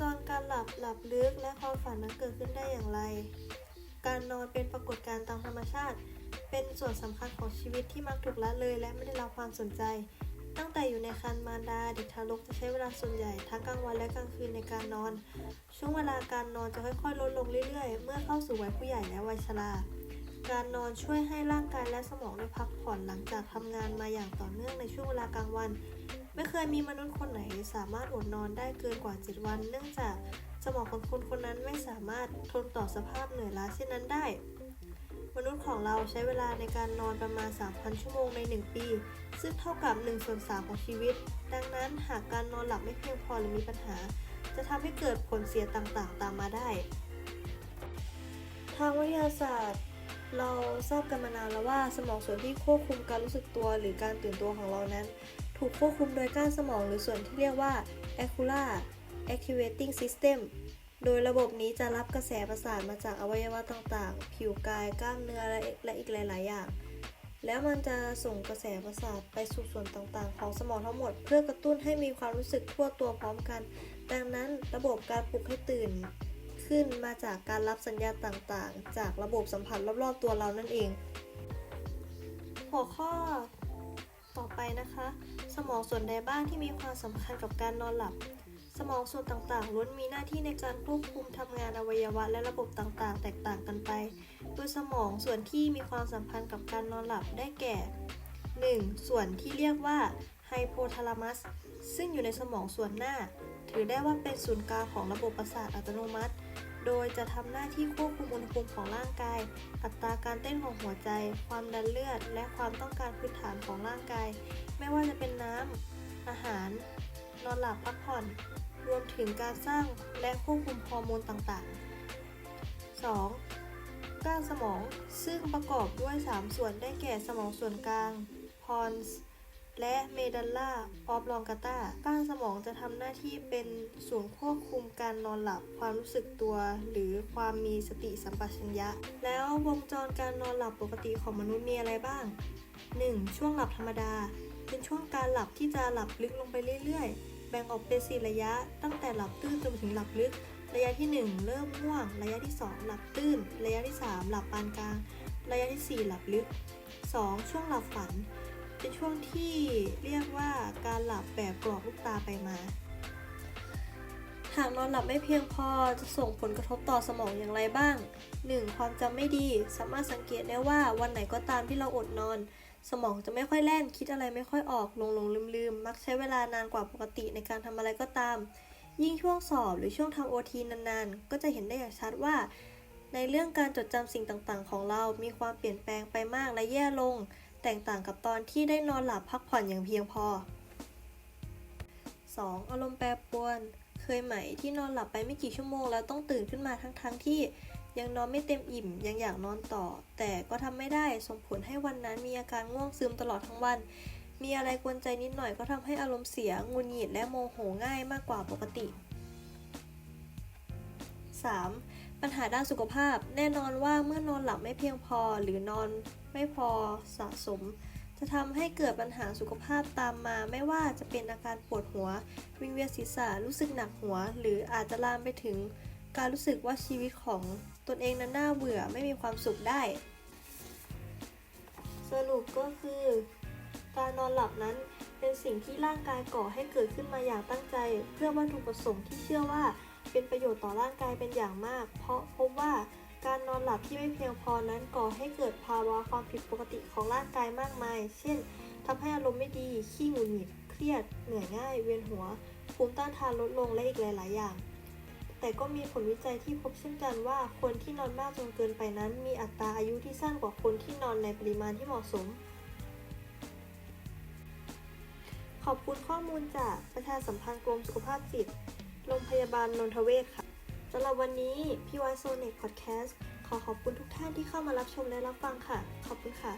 จรการหลับหลับลึกและความฝันนั้นเกิดขึ้นได้อย่างไร การนอนเป็นปรากฏการณ์ตามธรรมชาติ เป็นส่วนสำคัญของชีวิตที่มักถูกละเลยและไม่ได้รับความสนใจ ตั้งแต่อยู่ในครรภ์มารดาเด็กทารกจะใช้เวลาส่วนใหญ่ทั้งกลางวันและกลางคืนในการนอน ช่วงเวลาการนอนจะค่อยๆลดลงเรื่อยๆ เมื่อเข้าสู่วัยผู้ใหญ่และวัยชราการนอนช่วยให้ร่างกายและสมองได้พักผ่อนหลังจากทำงานมาอย่างต่อเนื่องในช่วงเวลากลางวัน ไม่เคยมีมนุษย์คนไหนสามารถอดนอนได้เกินกว่า 7 วัน เนื่องจากสมองของคนคนนั้นไม่สามารถทนต่อสภาพเหนื่อยล้าเช่นนั้นได้ มนุษย์ของเราใช้เวลาในการนอนประมาณ 3,000 ชั่วโมงใน 1 ปี ซึ่งเท่ากับ1ส่วน3ของชีวิต ดังนั้นหากการนอนหลับไม่เพียงพอหรือมีปัญหา จะทำให้เกิดผลเสียต่างๆ ตามมาได้ ทางวิทยาศาสตร์เราทราบกันมานานแล้วว่าสมองส่วนที่ควบคุมการรู้สึกตัวหรือการตื่นตัวของเรานั้น ถูกควบคุมโดยก้านสมองหรือส่วนที่เรียกว่า Ocular Activating System โดยระบบนี้จะรับกระแสประสาทมาจากอวัยวะต่างๆ ผิวกาย กล้ามเนื้อและและอีกหลาย ๆ อย่าง แล้วมันจะส่งกระแสประสาทไปสู่ส่วนต่างๆ ของสมองทั้งหมด เพื่อกระตุ้นให้มีความรู้สึกทั่วตัวพร้อมกัน ดังนั้นระบบการปลุกให้ตื่น ขึ้นมาจากการรับสัญญาณต่างๆ จากระบบสัมผัสรอบ ๆ ตัวเรานั่นเอง หัวข้อ นะคะ สมองส่วนใดบ้างที่มีความสำคัญกับการนอนหลับ สมองส่วนต่างๆล้วนมีหน้าที่ในการควบคุมทำงานอวัยวะและระบบต่างๆ แตกต่างกันไป โดยสมองส่วนที่มีความสัมพันธ์กับการนอนหลับได้แก่ 1. ส่วนที่เรียกว่าไฮโพทาลามัส ซึ่งอยู่ในสมองส่วนหน้า ถือได้ว่าเป็นศูนย์กลางของระบบประสาทอัตโนมัติ โดยจะทำหน้าที่ควบคุมอุณหภูมิของร่างกาย อัตราการเต้นของหัวใจ ความดันเลือด และความต้องการพื้นฐานของร่างกาย ไม่ว่าจะเป็นน้ำ อาหาร นอนหลับพักผ่อน รวมถึงการสร้างและควบคุมฮอร์โมนต่างๆ 2. ก้านสมองซึ่งประกอบด้วย 3 ส่วนได้แก่สมองส่วนกลาง พอนส์ และเมดัลล่าออฟลองกาตาก้านสมองจะทำหน้าที่เป็นศูนย์ควบคุมการนอนหลับ ความรู้สึกตัว หรือความมีสติสัมปชัญญะ แล้ววงจรการนอนหลับปกติของมนุษย์มีอะไรบ้าง 1. ช่วงหลับธรรมดา เป็นช่วงการหลับที่จะหลับลึกลงไปเรื่อยๆ แบ่งออกเป็น4ระยะ ตั้งแต่หลับตื้นจนถึงหลับลึก ระยะที่ 1 เริ่มง่วง ระยะที่ 2 หลับตื้น ระยะที่ 3 หลับปานกลาง ระยะที่ 4 หลับลึก 2. ช่วงหลับฝัน เป็นช่วงที่เรียกว่าการหลับแบบกรอกลูกตาไปมา หากนอนหลับไม่เพียงพอจะส่งผลกระทบต่อสมองอย่างไรบ้าง 1. ความจำไม่ดี สามารถสังเกตได้ว่าวันไหนก็ตามที่เราอดนอน สมองจะไม่ค่อยแล่น คิดอะไรไม่ค่อยออกหลงหลงลืมลืมมักใช้เวลานานกว่าปกติในการทำอะไรก็ตาม ยิ่งช่วงสอบหรือช่วงทำโอทีนานๆ ก็จะเห็นได้อย่างชัดว่าในเรื่องการจดจำสิ่งต่างๆ ของเรา มีความเปลี่ยนแปลงไปมากและแย่ลง แตกต่างกับตอนที่ได้นอนหลับพักผ่อนอย่างเพียงพอ 2. อารมณ์แปรปรวน เคยไหมที่นอนหลับไปไม่กี่ชั่วโมงแล้วต้องตื่นขึ้นมาทั้งๆทที่ยังนอนไม่เต็มอิ่มยังอยากนอนต่อ แต่ก็ทำไม่ได้ส่งผลให้วันนั้นมีอาการง่วงซึมตลอดทั้งวัน มีอะไรกวนใจนิดหน่อยก็ทำให้อารมณ์เสียงุนหงิดและโมโหง่ายมากกว่าปกติ 3. ปัญหาด้านสุขภาพ แน่นอนว่าเมื่อนอนหลับไม่เพียงพอหรือนอนไม่พอสะสม จะทำให้เกิดปัญหาสุขภาพตามมา ไม่ว่าจะเป็นอาการปวดหัว วิงเวียนศีรษะรู้สึกหนักหัว หรืออาจจะลามไปถึง การรู้สึกว่าชีวิตของตนเองนั้นน่าเบื่อไม่มีความสุขได้ สรุปก็คือ การนอนหลับนั้นเป็นสิ่งที่ร่างกายก่อให้เกิดขึ้นมาอย่างตั้งใจ เพื่อวัตถุประสงค์ที่เชื่อว่า เป็นประโยชน์ต่อร่างกายเป็นอย่างมาก เพราะพบว่าการนอนหลับที่ไม่เพียงพอนั้นก่อให้เกิดภาวะความผิดปกติของร่างกายมากมาย เช่นทำให้อารมณ์ไม่ดี ขี้หงุดหงิด เครียด เหนื่อยง่าย เวียนหัว ภูมิต้านทานลดลง และอีกหลาย ๆ อย่าง แต่ก็มีผลวิจัยที่พบเช่นกันว่า คนที่นอนมากจนเกินไปนั้น มีอัตราอายุที่สั้นกว่าคนที่นอนในปริมาณที่เหมาะสม ขอบคุณข้อมูลจากประชาสัมพันธ์กรมสุขภาพจิต โรงพยาบาลนนทเวศค่ะสำหรับวันนี้พี่วายโซเน็ตพอดแคสต์ขอขอบคุณทุกท่านที่เข้ามารับชมและรับฟังค่ะ ขอบคุณค่ะ